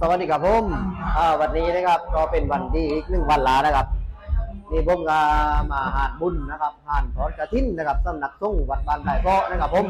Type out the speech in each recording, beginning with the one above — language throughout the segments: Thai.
สวัสดีครับผมอ่าวันนี้นะครับก็เป็นวันที่อีกหนึ่งวันลานะครับนี่ผมก็มาหานบุญนะครับหานถอนกระถินนะครับสำนักสงฆ์วัดบ้านไผ่เพาะนะครับผม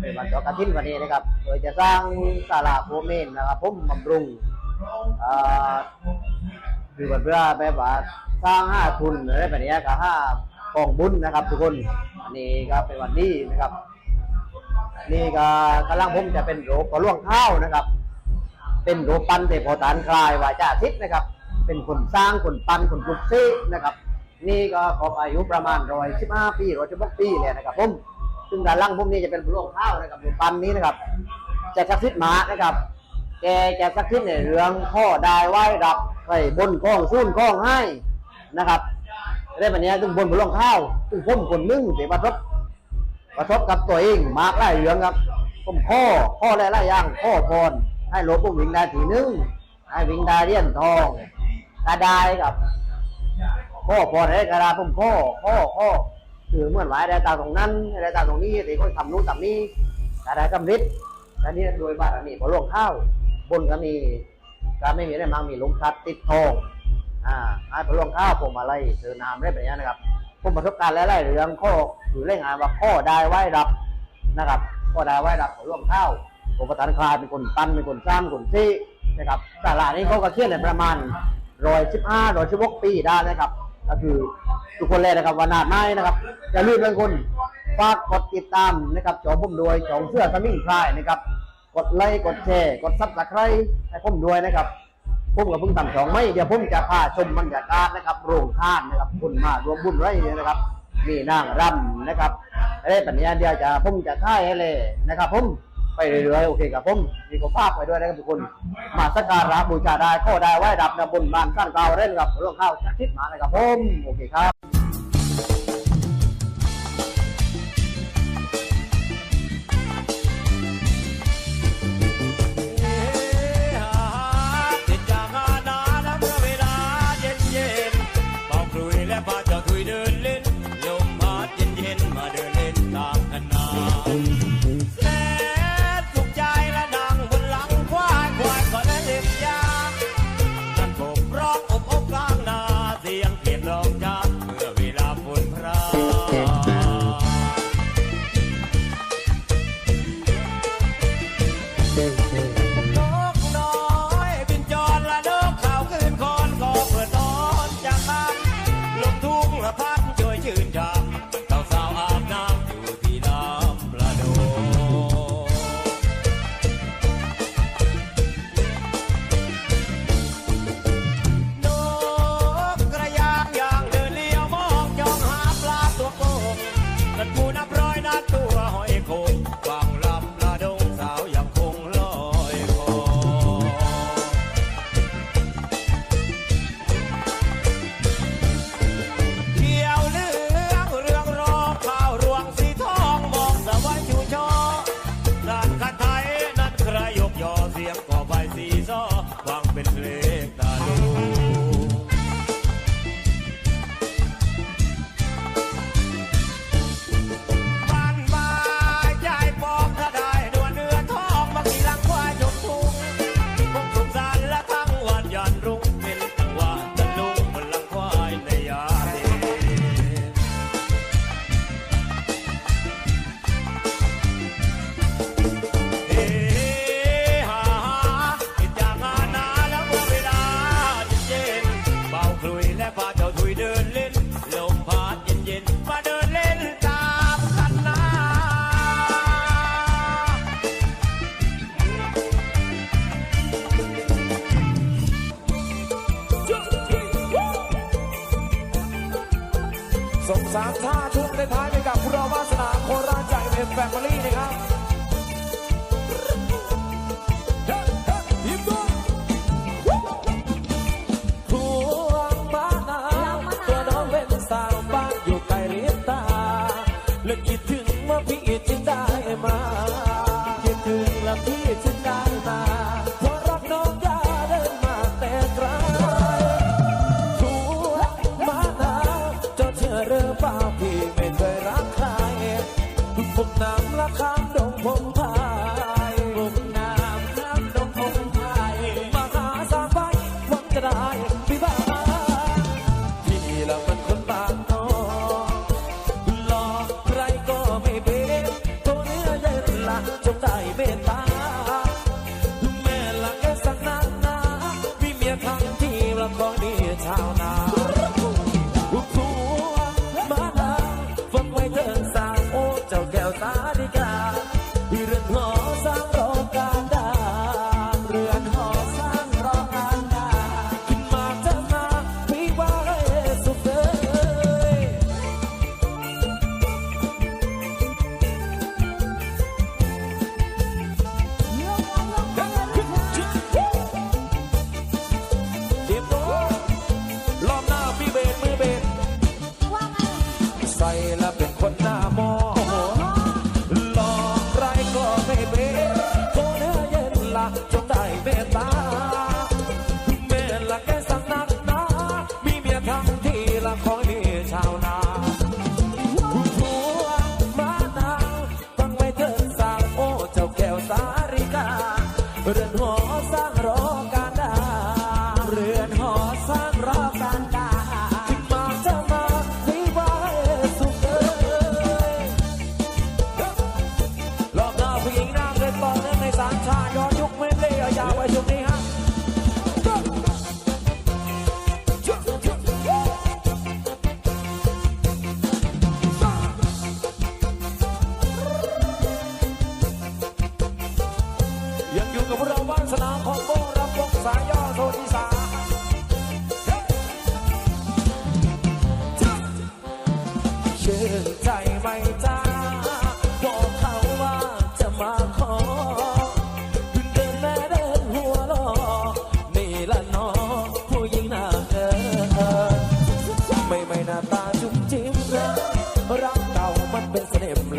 เป็นวันถอนกระถินวันนี้นะครับโดยจะสร้างศาลาโพเมนนะครับผมบำรุงอ่าคือเพื่อแบบว่าสร้างห้าทุนอะไรแบบนี้ก็ห้ากองบุญนะครับ ทุกคนอันนี้ก็เป็นวันดีนะครับนี่ก็กำลังผมจะเป็นโรคกระล่วงข้าวนะครับ เป็นโรปันเตโพตานคลายวาจาทิศนะครับ เป็นคนสร้างคนปันคนปลุกเสกนะครับ นี่ก็ครบอายุประมาณร้อยสิบห้าปีร้อยสิบหกปีเลยนะครับผมซึ่งด้านล่างผมนี่จะเป็นโรงข้าวนะครับโรปันนี้นะครับ จะสักทิศมานะครับแกจะสักทิศในเรื่องข้อได้ไหวรับไข่บนข้องซุ่นข้องให้นะครับได้แบบนี้ซึ่งบนบนโรงข้าวซึ่งผมคนนึงเสียบัตรกระทบกับตัวเองมากหลายเรื่องครับผมข้อข้อหลายๆอย่างข้อพร ให้หลวงปู่วิงได้ทีนึงให้วิงได้เรียนทองกระไดครับข้อพรให้กระดาผมข้อข้อข้อคือเหมื่อนหวายได้ตามตรงนั้นได้ตามตรงนี้แต่คนทำนู้นทำนี้กระไดกำริดและนี่โดยบารมีพอหลวงข้าวบนก็มีก็ไม่มีอะไรมั่งมีลุมพลัดติดทองอ่าให้พอหลวงข้าวผมอะไรเจอนามได้แบบนี้นะครับผมประสบการณ์หลายๆเรื่องข้อคือเรื่องงานว่าข้อได้ไหวรับนะครับ ข้อได้ไหวรับของร่วมข้าว ผมประธานคลายเป็นคนปั้นเป็นคนสร้างคนที่นะครับตลานี้เขาก็เคี่ยนในประมาณร้อยสิบห้าร้อยสิบหกปีได้นะครับ ก็คือทุกคนเลยนะครับวันนาดไม้นะครับอย่าลืมทุกคนฝากกดติดตามนะครับจอผมด้วยจองเสื้อสมิงพรายนะครับ กดไลค์กดแชร์กดซับสไครต์ให้ผมด้วยนะครับผมกับพิ่งทำสองไม่เดี๋ยวผมจะพาชมบรรยากาศนะครับโรงทานนะครับคุณมารวมบุญไว้เนี่ยนะครับมีนางรำนะครับอะไรปัญญาเดียวจะผมจะท่ายให้เลยนะครับผม ไปเรื่อยๆโอเคครับผมมีก็ฝากไว้ด้วยนะครับทุกคน มาสักการะบูชาได้ข้อได้ไหว้ดับนะบนบานสั้นเก่าเล่นกับเรื่องข้าวชักทิศมานะครับผมโอเคครับ ถึงแล้ว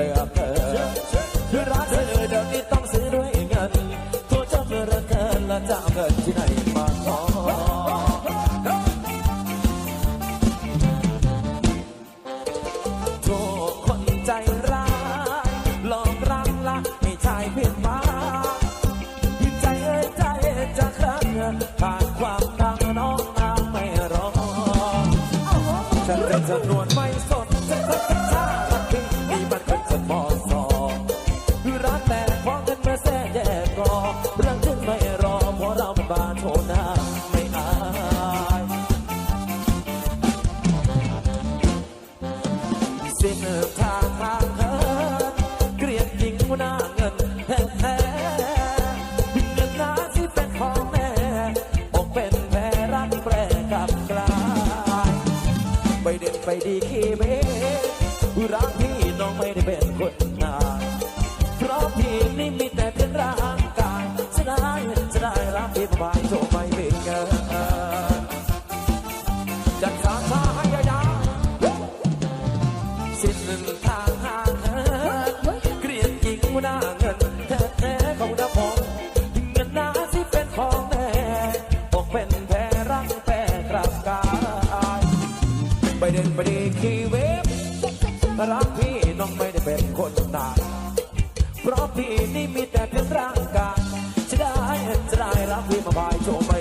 emplea ได้เส้นทางทางเธอเกลียดจริงหน้าเงินแท้ๆเงินหน้าที่เป็นของแม่อกเป็นแพ้รักแปรกับกลายไปเด่นไปดีขี้เบ้รัก นึ่งทางหาเธอเกลียดจริงหน้าเงินแท้แท้ของดาพงถึงเงินหน้าที่เป็นของแม่บอกเป็นแพ้รังแพรกลับกายไปเดินไปดีคีเวฟรักพี่น้องไม่ได้เป็นคนตาเพราะพี่นี่มีแต่เพียงร่างกายจะได้จะได้รักพี่มาบายโชว์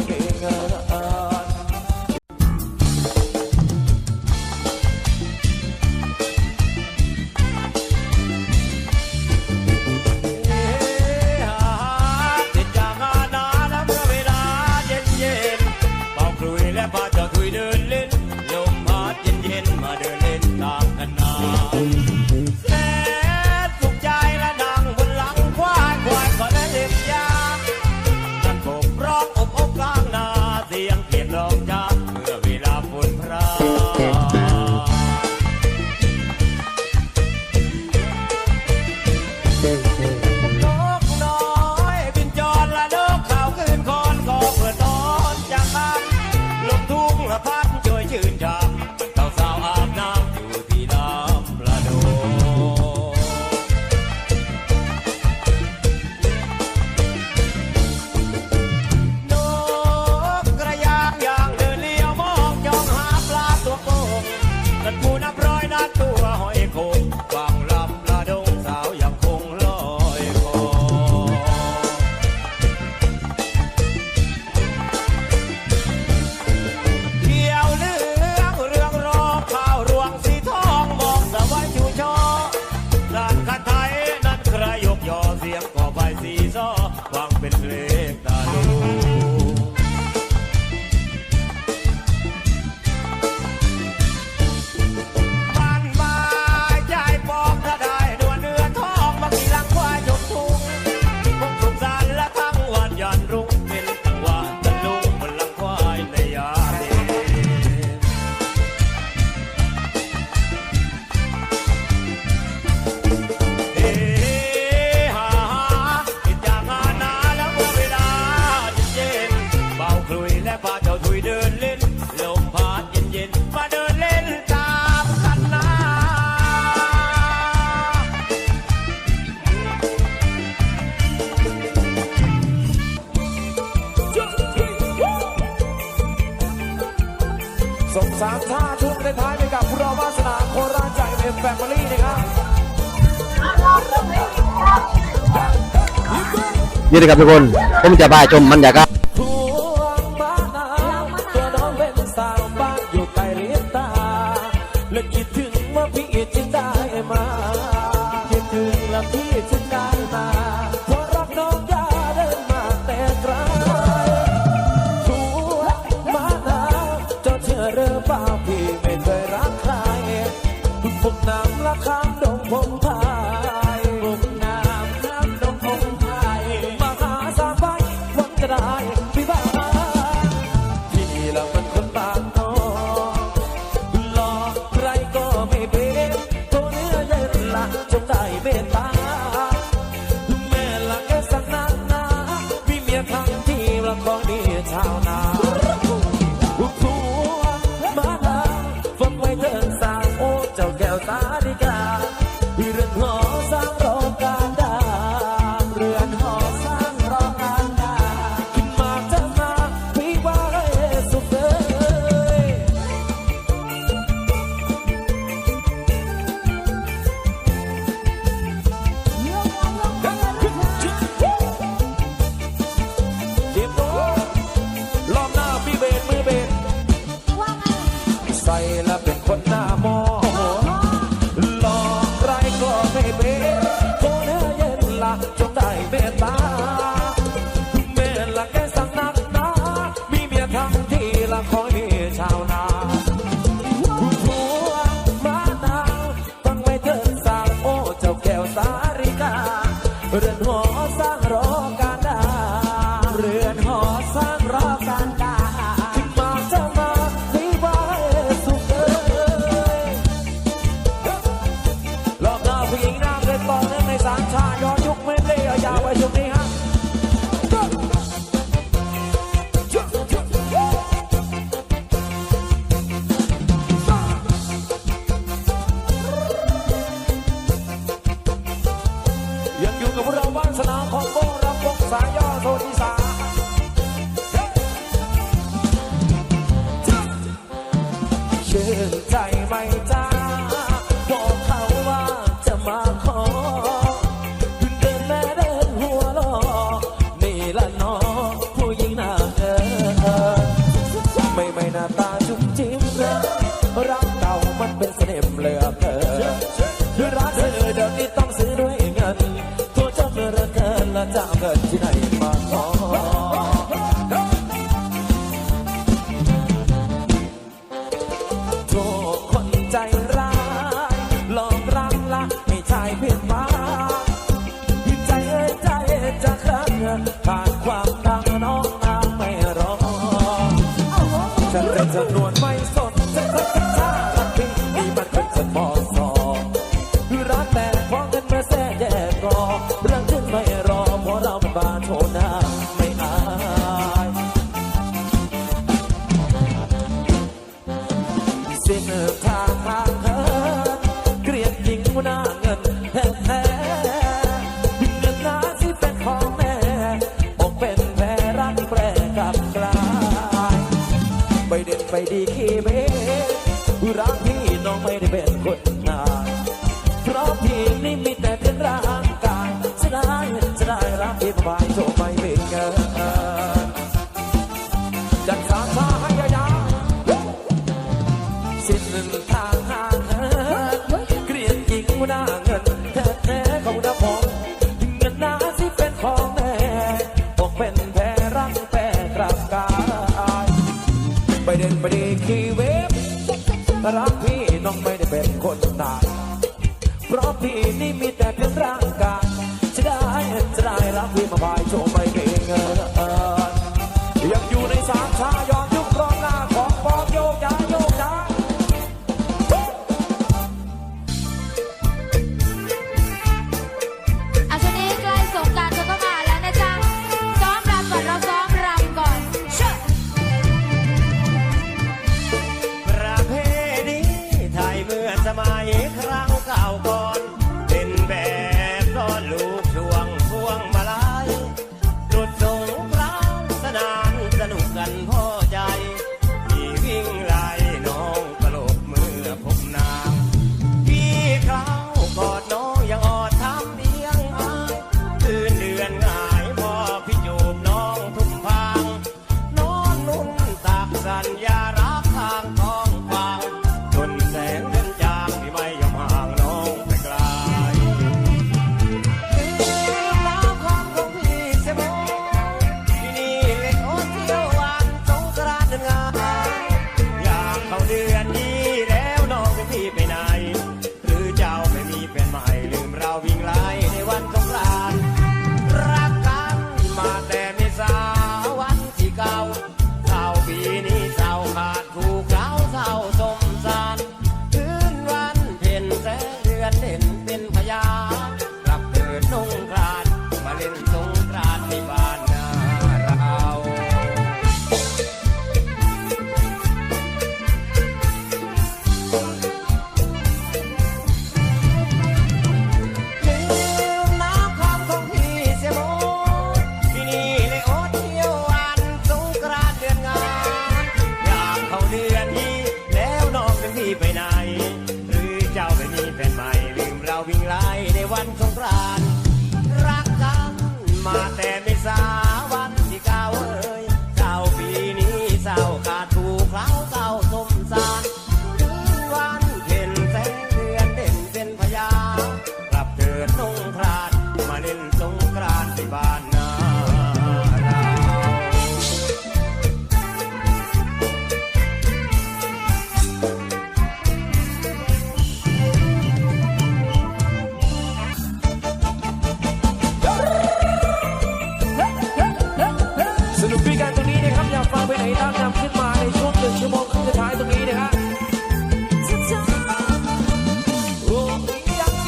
these are สามท่าทุ่มในท้ายไปกับผู้เราวาสนาโคราชจเอ็มแฟมิลี่นะครับนี่นะครับทุกคน ผมจะไปชมบรรยากาศคิดถึงแล้วพี่ฉันได้มา รักเธอเดี๋ยวนี้ต้องซื้อด้วยเงินตัวเจ้าเมื่อเกินและจะเอาเงินที่ไหน ดีเคเมรักพี่น้องไม่ได้เป็นคนงานเพราะพี่นี่มีแต่เป็นร่างกายจะได้จะได้รักพี่บายจบไม่เป็นเงินจัดสาชาให้ยายาสิ้นหนึ่งทาง ที่เวิตรักพี่น้องไม่ได้เป็นคนตาย เพราะพี่นี่มีแต่เพื่อนรัก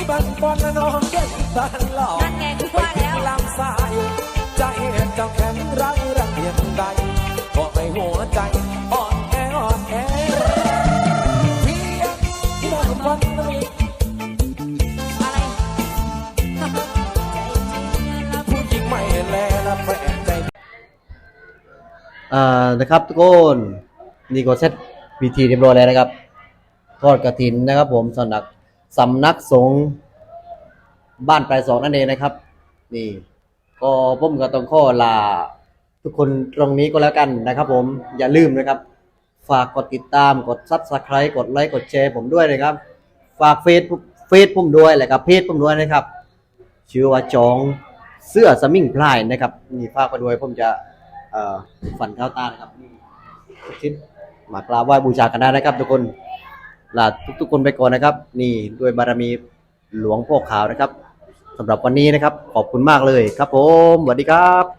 บอลน้องเด็กตลอดนั่นไงกูว่าแล้วลำสายใจเจ้าแข็งไรรักเพียงใดก็ไม่หัวใจอ่อนแออ่อนแอเพียงมองวันนี้อะไรใจจริงแล้วผู้หญิงไม่แลและแปลกใจอ่านะครับทุกคนนี่ก็เสร็จพิธีเรียบร้อยแล้วนะครับทอดกระถินนะครับผมสนัก สำนักสงฆ์บ้านปลายสองนั่นเองนะครับ นี่ ก็ผมก็ต้องข้อลา ทุกคนตรงนี้ก็แล้วกันนะครับ ผมอย่าลืมนะครับ ฝากกดติดตามกดซับสไครต์กดไลค์กดแชร์ผมด้วยนะครับ ฝากเฟซเฟซผมด้วยแหละครับเพจผมด้วยนะครับ ชื่อว่าจองเสื้อสมิงพลายนะครับนี่ฝากไปด้วยผมจะฝันเข้าตานะครับชิ้นมากราบไหว้บูชากันได้นะครับทุกคน ลาทุกๆคนไปก่อนนะครับ นี่ด้วยบารมีหลวงพ่อขาวนะครับสำหรับวันนี้นะครับ ขอบคุณมากเลยครับผมสวัสดีครับ